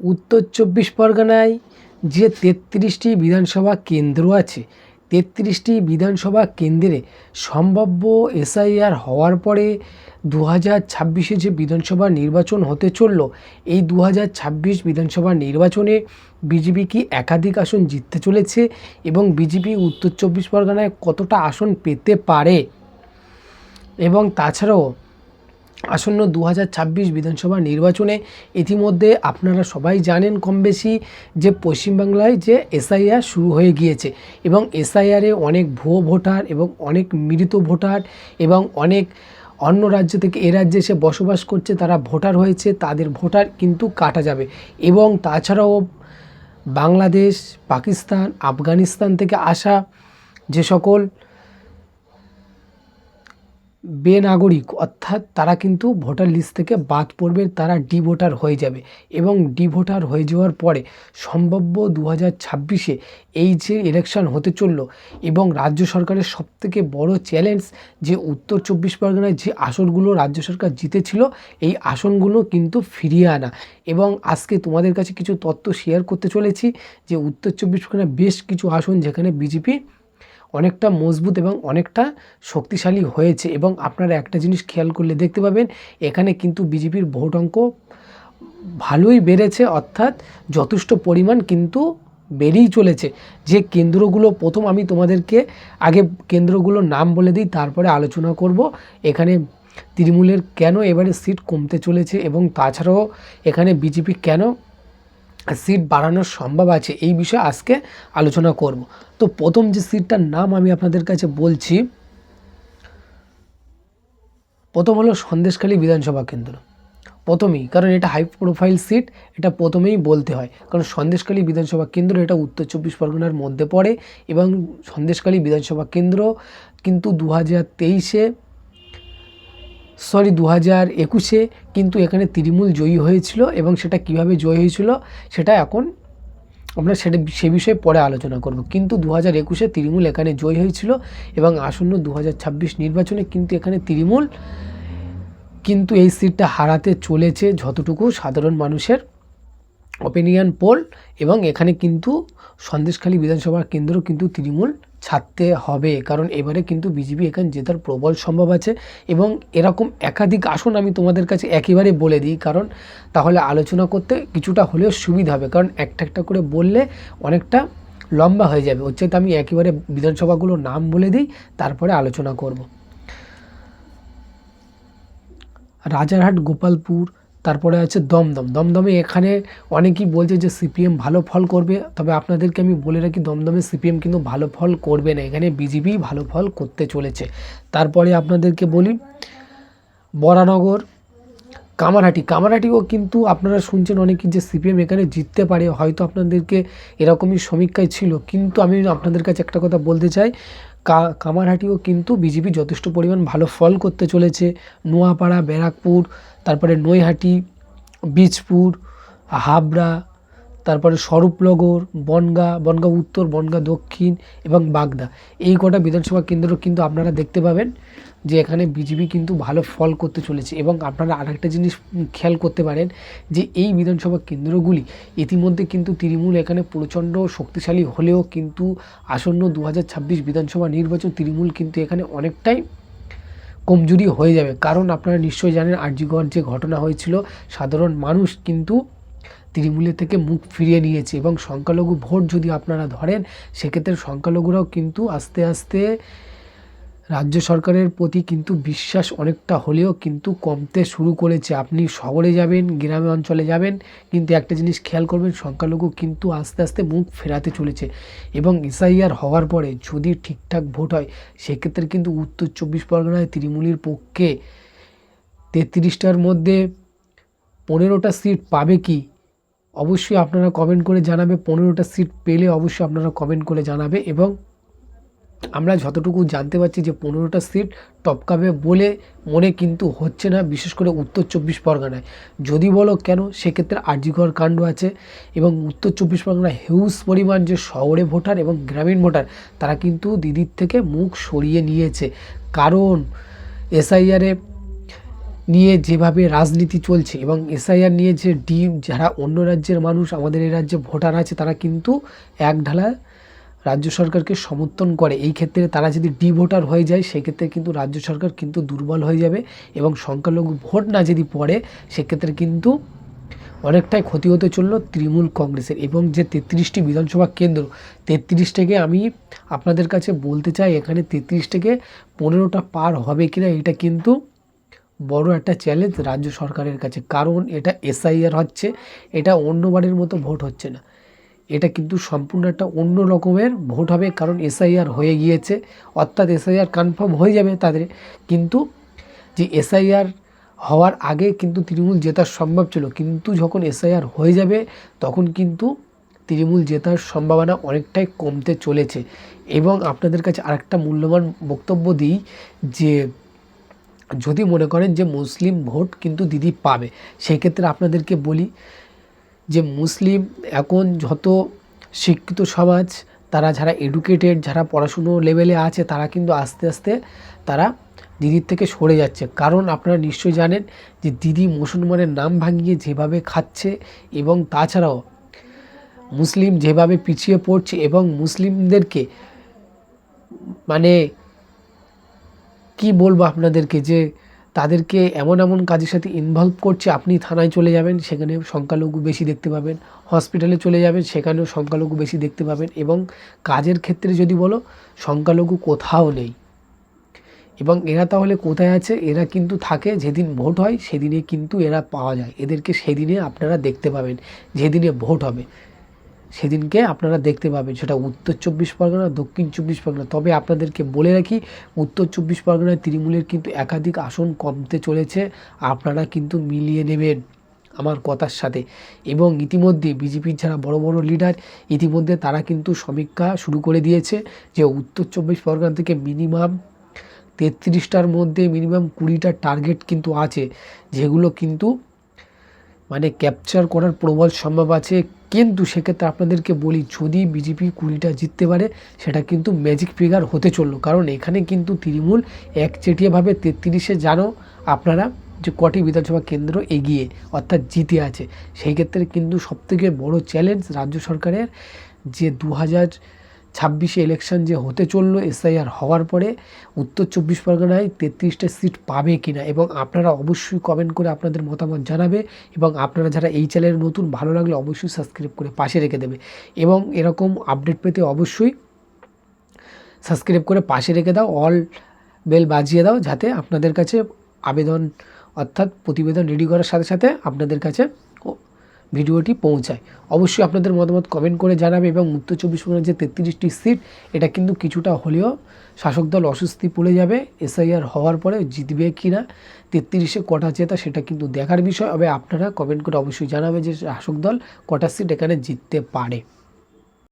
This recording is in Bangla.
উত্তর চব্বিশ পরগনায় যে তেত্রিশটি বিধানসভা কেন্দ্র আছে, তেত্রিশটি বিধানসভা কেন্দ্রে সম্ভাব্য এসআইআর হওয়ার পরে দু হাজার ছাব্বিশে যে বিধানসভা নির্বাচন হতে চলল, এই দু হাজার ছাব্বিশ বিধানসভা নির্বাচনে বিজেপি কি একাধিক আসন জিততে চলেছে এবং বিজেপি উত্তর চব্বিশ পরগনায় কতটা আসন পেতে পারে? এবং তাছাড়াও আসন্ন দু হাজার ছাব্বিশ বিধানসভা নির্বাচনে ইতিমধ্যে আপনারা সবাই জানেন কম বেশি যে পশ্চিমবাংলায় যে এসআইআর শুরু হয়ে গিয়েছে এবং এসআইআরে অনেক ভুয়ো ভোটার এবং অনেক মৃত ভোটার এবং অনেক অন্য রাজ্য থেকে এ রাজ্যে এসে বসবাস করছে, তারা ভোটার হয়েছে, তাদের ভোটার কিন্তু কাটা যাবে। এবং তাছাড়াও বাংলাদেশ, পাকিস্তান, আফগানিস্তান থেকে আসা যে সকল বেনাগরিক, অর্থাৎ তারা কিন্তু ভোটার লিস্ট থেকে বাদ পড়বে, তারা ডি ভোটার হয়ে যাবে এবং ডি ভোটার হয়ে যাওয়ার পরে সম্ভাব্য দু হাজার ছাব্বিশে এই যে ইলেকশন হতে চলল এবং রাজ্য সরকারের সবথেকে বড় চ্যালেঞ্জ যে উত্তর চব্বিশ পরগনায় যে আসনগুলো রাজ্য সরকার জিতেছিল, এই আসনগুলো কিন্তু ফিরিয়ে আনা। এবং আজকে তোমাদের কাছে কিছু তথ্য শেয়ার করতে চলেছি যে উত্তর চব্বিশ পরগনায় বেশ কিছু আসন যেখানে বিজেপি অনেকটা মজবুত এবং অনেকটা শক্তিশালী হয়েছে। এবং আপনারা একটা জিনিস খেয়াল করলে দেখতে পাবেন, এখানে কিন্তু বিজেপির ভোট অঙ্ক ভালোই বেড়েছে, অর্থাৎ যথেষ্ট পরিমাণ কিন্তু বেড়েই চলেছে। যে কেন্দ্রগুলো, প্রথম আমি তোমাদেরকে আগে কেন্দ্রগুলোর নাম বলে দিই, তারপরে আলোচনা করব। এখানে তৃণমূলের কেন এবারে সিট কমতে চলেছে এবং তাছাড়াও এখানে বিজেপি কেন সিট বাড়ানোর সম্ভব আছে, এই বিষয়ে আজকে আলোচনা করব। তো প্রথম যে সিটটার নাম আমি আপনাদের কাছে বলছি, প্রথম হলো সন্দেশখালী বিধানসভা কেন্দ্র। প্রথমেই, কারণ এটা হাই প্রোফাইল সিট এটা প্রথমেই বলতে হয়। কারণ সন্দেশখালী বিধানসভা কেন্দ্র এটা উত্তর চব্বিশ পরগনার মধ্যে পড়ে এবং সন্দেশখালী বিধানসভা কেন্দ্র কিন্তু দু হাজার তেইশে সরি দু হাজার একুশে কিন্তু এখানে তৃণমূল জয়ী হয়েছিল এবং সেটা কীভাবে জয়ী হয়েছিল সেটা এখন আমরা সেটা সে বিষয়ে পরে আলোচনা করব। কিন্তু দু হাজার একুশে তৃণমূল এখানে জয়ী হয়েছিল এবং আসন্ন দু ছাব্বিশ নির্বাচনে কিন্তু এখানে তৃণমূল কিন্তু এই সিটটা হারাতে চলেছে যতটুকু সাধারণ মানুষের। অপিনিয়ন পোল এবং এখানে কিন্তু সন্দেশখালী বিধানসভা কেন্দ্র কিন্তু তৃণমূল ছাড়তে হবে। কারণ এবারে কিন্তু বিজেপি এখানে জেতার প্রবল সম্ভব আছে এবং এরকম একাধিক আসন আমি তোমাদের কাছে একেবারে বলে দিই। কারণ তাহলে আলোচনা করতে কিছুটা হলেও সুবিধা হবে। কারণ একটা একটা করে বললে অনেকটা লম্বা হয়ে যাবে। হচ্ছে তো আমি একেবারে বিধানসভাগুলোর নাম বলে দিই, তারপরে আলোচনা করব। রাজারহাট, গোপালপুর তারপরে আছে দমদম। দমদমে এখানে অনেকেই বলছে যে সিপিএম ভালো ফল করবে, তবে আপনাদেরকে আমি বলে রাখি, দমদমে সিপিএম কিন্তু ভালো ফল করবে না। এখানে বিজেপি ভালো ফল করতে চলেছে। তারপরে আপনাদেরকে বলি, বরানগর, কামারহাটি। কামারহাটিও কিন্তু আপনারা শুনছেন অনেকেই যে সিপিএম এখানে জিততে পারে, হয়তো আপনাদেরকে এরকমই সমীক্ষায় ছিল। কিন্তু আমি আপনাদের কাছে একটা কথা বলতে চাই কামারহাটিও কিন্তু বিজেপি যথেষ্ট পরিমাণ ভালো ফল করতে চলেছে। নোয়াপাড়া, ব্যারাকপুর, তারপরে নৈহাটি, বীজপুর, হাবড়া, তারপরে স্বরূপনগর, বনগা বনগা উত্তর, বনগা দক্ষিণ এবং বাগদা। এই কটা বিধানসভা কেন্দ্র কিন্তু আপনারা দেখতে পাবেন। যে এখানে বিজেপি কিন্তু ভালো ফল করতে চলেছে। এবং আপনারা আরেকটা জিনিস খেয়াল করতে পারেন যে এই বিধানসভা কেন্দ্রগুলি ইতিমধ্যে কিন্তু তৃণমূল এখানে প্রচণ্ড শক্তিশালী হলেও কিন্তু আসন্ন দু হাজার ছাব্বিশ বিধানসভা নির্বাচন তৃণমূল কিন্তু এখানে অনেকটাই কমজোরি হয়ে যাবে। কারণ আপনারা নিশ্চয়ই জানেন আরজিগড় যে ঘটনা হয়েছিল, সাধারণ মানুষ কিন্তু তৃণমূলের থেকে মুখ ফিরিয়ে নিয়েছে এবং সংখ্যালঘু ভোট যদি আপনারা ধরেন, সেক্ষেত্রে সংখ্যালঘুরাও কিন্তু আস্তে আস্তে রাজ্য সরকারের প্রতি কিন্তু বিশ্বাস অনেকটা হলেও কিন্তু কমতে শুরু করেছে। আপনি শহরে যাবেন, গ্রামে অঞ্চলে যাবেন, কিন্তু একটা জিনিস খেয়াল করবেন, সংখ্যালঘু কিন্তু আস্তে আস্তে মুখ ফেরাতে চলেছে এবং এসআইআর হওয়ার পরে যদি ঠিকঠাক ভোট হয়, সেক্ষেত্রে কিন্তু উত্তর চব্বিশ পরগনায় তৃণমূলের পক্ষে তেত্রিশটার মধ্যে পনেরোটা সিট পাবে কি? অবশ্যই আপনারা কমেন্ট করে জানাবে। পনেরোটা সিট পেলে অবশ্যই আপনারা কমেন্ট করে জানাবে এবং আমরা যতটুকু জানতে পারছি যে পনেরোটা সিট টপকাবে বলে মনে কিন্তু হচ্ছে না, বিশেষ করে উত্তর চব্বিশ পরগনায়। যদি বলো কেন, সেক্ষেত্রে আরজিগড় কাণ্ড আছে এবং উত্তর চব্বিশ পরগনায় হিউজ পরিমাণ যে শহরে ভোটার এবং গ্রামীণ ভোটার, তারা কিন্তু দিদির থেকে মুখ সরিয়ে নিয়েছে। কারণ এসআইআরে নিয়ে যেভাবে রাজনীতি চলছে এবং এসআইআর নিয়ে যে ডিম যারা অন্য রাজ্যের মানুষ, আমাদের এই রাজ্যে ভোটার আছে, তারা কিন্তু এক ঢালা রাজ্য সরকারকে সমর্থন করে। এই ক্ষেত্রে তারা যদি ডি ভোটার হয়ে যায়, সেক্ষেত্রে কিন্তু রাজ্য সরকার কিন্তু দুর্বল হয়ে যাবে এবং সংখ্যালঘু ভোট না যদি পড়ে, সেক্ষেত্রে কিন্তু অনেকটাই ক্ষতি হতে চলল তৃণমূল কংগ্রেসের। এবং যে তেত্রিশটি বিধানসভা কেন্দ্র তেত্রিশ থেকে আমি আপনাদের কাছে বলতে চাই, এখানে তেত্রিশ থেকে পনেরোটা পার হবে কিনা, এটা কিন্তু বড় একটা চ্যালেঞ্জ রাজ্য সরকারের কাছে। কারণ এটা এসআইআর হচ্ছে, এটা অন্যবারের মতো ভোট হচ্ছে না। এটা কিন্তু সম্পূর্ণ একটা অন্য রকমের ভোট হবে, কারণ এসআইআর হয়ে গিয়েছে। অর্থাৎ এসআইআর কনফার্ম হয়ে যাবে তাদের। কিন্তু যে এসআইআর হওয়ার আগে কিন্তু তৃণমূল জেতার সম্ভব ছিল। কিন্তু যখন এসআইআর হয়ে যাবে, তখন কিন্তু তৃণমূল জেতার সম্ভাবনা অনেকটাই কমতে চলেছে। এবং আপনাদের কাছে আরেকটা মূল্যবান বক্তব্য দিই, যে যদি মনে করেন যে মুসলিম ভোট কিন্তু দিদি পাবে, সেক্ষেত্রে আপনাদেরকে বলি যে মুসলিম এখন যত শিক্ষিত সমাজ, তারা যারা এডুকেটেড যারা পড়াশুনো লেভেলে আছে, তারা কিন্তু আস্তে আস্তে তারা দিদির থেকে সরে যাচ্ছে। কারণ আপনারা নিশ্চয়ই জানেন যে দিদি মুসলমানের নাম ভাঙিয়ে যেভাবে খাচ্ছে এবং তাছাড়াও মুসলিম যেভাবে পিছিয়ে পড়ছে এবং মুসলিমদেরকে মানে কি বলব আপনাদেরকে যে তাদেরকে এমন এমন কাজের সাথে ইনভলভ করছে, আপনি থানায় চলে যাবেন, সেখানে সংখ্যালঘু বেশি দেখতে পাবেন হসপিটালে চলে যাবেন, সেখানেও সংখ্যালঘু বেশি দেখতে পাবেন এবং কাজের ক্ষেত্রে যদি বলো, সংখ্যালঘু কোথাও নেই। এবং এরা তাহলে কোথায় আছে? এরা কিন্তু থাকে, যেদিন ভোট হয়, সেদিনে কিন্তু এরা পাওয়া যায়। এদেরকে সেদিনে আপনারা দেখতে পাবেন, যেদিনে ভোট হবে। সেদিনকে আপনারা দেখতে পাবেন। সেটা উত্তর চব্বিশ পরগনা, দক্ষিণ চব্বিশ পরগনা। তবে আপনাদেরকে বলে রাখি, উত্তর চব্বিশ পরগনায় তৃণমূলের কিন্তু একাধিক আসন কমতে চলেছে। আপনারা কিন্তু মিলিয়ে নেবেন আমার কথার সাথে। এবং ইতিমধ্যে বিজেপির যারা বড় বড় লিডার, ইতিমধ্যে তারা কিন্তু সমীক্ষা শুরু করে দিয়েছে যে উত্তর চব্বিশ পরগনা থেকে মিনিমাম তেত্রিশটার মধ্যে, মিনিমাম কুড়িটা টার্গেট কিন্তু আছে, যেগুলো কিন্তু মানে ক্যাপচার করার প্রবল সম্ভব আছে। কিন্তু সেক্ষেত্রে আপনাদেরকে বলি, যদি বিজেপি কুড়িটা জিততে পারে, সেটা কিন্তু ম্যাজিক ফিগার হতে চলল। কারণ এখানে কিন্তু তৃণমূল একচেটিয়াভাবে তেত্রিশে জানো আপনারা যে কটি বিধানসভা কেন্দ্র এগিয়ে অর্থাৎ জিতে আছে, সেই ক্ষেত্রে কিন্তু সবথেকে বড় চ্যালেঞ্জ রাজ্য সরকারের যে দু হাজার ছাব্বিশে ইলেকশন যে হতে চলল এসআইআর হওয়ার পরে, উত্তর চব্বিশ পরগনায় তেত্রিশটা সিট পাবে কিনা এবং আপনারা অবশ্যই কমেন্ট করে আপনাদের মতামত জানাবে এবং আপনারা যারা এই চ্যানেলে নতুন, ভালো লাগলে অবশ্যই সাবস্ক্রাইব করে পাশে রেখে দেবে এবং এরকম আপডেট পেতে অবশ্যই সাবস্ক্রাইব করে পাশে রেখে দাও অল বেল বাজিয়ে দাও যাতে আপনাদের কাছে আবেদন অর্থাৎ প্রতিবেদন রেডি করার সাথে সাথে আপনাদের কাছে ভিডিওটি পৌঁছায়। অবশ্যই আপনাদের মতামত কমেন্ট করে জানাবে এবং উত্তর চব্বিশ পরগনার যে তেত্রিশটি সিট এটা কিন্তু কিছুটা হলেও শাসক দল অস্বস্তি পড়ে যাবে এসআইআর হওয়ার পরে জিতবে কি না তেত্রিশে কটা জেতা সেটা কিন্তু দেখার বিষয়। তবে আপনারা কমেন্ট করে অবশ্যই জানাবে যে শাসক দল কটা সিট এখানে জিততে পারে।